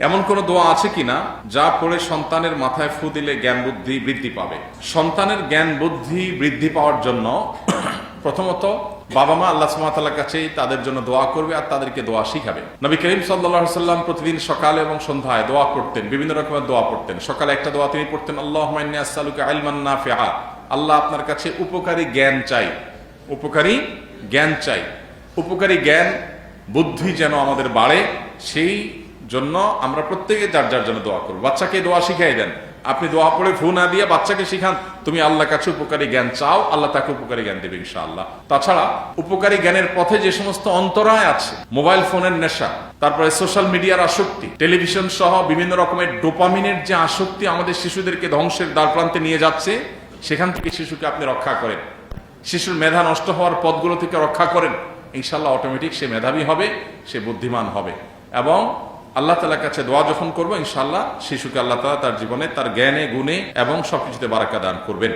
এমন কোন দোয়া আছে কিনা যা পড়ে সন্তানের মাথায় ফু দিলে জ্ঞান বুদ্ধি বৃদ্ধি পাবে? সন্তানের জ্ঞান বুদ্ধি বৃদ্ধি পাওয়ার জন্য প্রথমত, বাবা মা আল্লাহ সুমাতার কাছেই তাদের জন্য দোয়া করবে আর তাদেরকে দোয়া শিখাবে। নবী করিম সাল্লাহ সাল্লাম প্রতিদিন সকালে এবং সন্ধ্যায় দোয়া করতেন বিভিন্ন রকমের দোয়া পড়তেন। সকালে একটা দোয়া তিনি পড়তেন আল্লাহ আলমান্না ফেহা আল্লাহ আপনার কাছে উপকারী জ্ঞান চাই। উপকারী জ্ঞান চাই। উপকারী জ্ঞান, বুদ্ধি যেন আমাদের বাড়ে, সেই জন্য আমরা প্রত্যেকে যার যার জন্য দোয়া করব। বাচ্চাকে দোয়া শিখাই দেন। আপনি দোয়া পড়ে ফু না দিয়ে বাচ্চাকে শিখান, তুমি আল্লাহ কাছে উপকারী জ্ঞান চাও, আল্লাহ তাকে উপকারী জ্ঞান দেবে ইনশাআল্লাহ। তাছাড়া উপকারী জ্ঞানের পথে যে সমস্ত অন্তরায় আছে, মোবাইল ফোনের নেশা, তারপরে সোশ্যাল মিডিয়ার আসক্তি, টেলিভিশন সহ বিভিন্ন রকমের ডোপামিনের যে আসক্তি আমাদের শিশুদেরকে ধ্বংসের দ্বার প্রান্তে নিয়ে যাচ্ছে, সেখান থেকে শিশুকে আপনি রক্ষা করেন। শিশুর মেধা নষ্ট হওয়ার পথগুলো থেকে রক্ষা করেন। ইনশাল্লাহ অটোমেটিক সে মেধাবী হবে, সে বুদ্ধিমান হবে। এবং আল্লাহ তালার কাছে দোয়া যখন করব ইনশাল্লাহ শিশুকে আল্লাহ তালা তার জীবনে, তার জ্ঞানে, গুণে এবং সবকিছুতে বারাক্কা দান করবেন।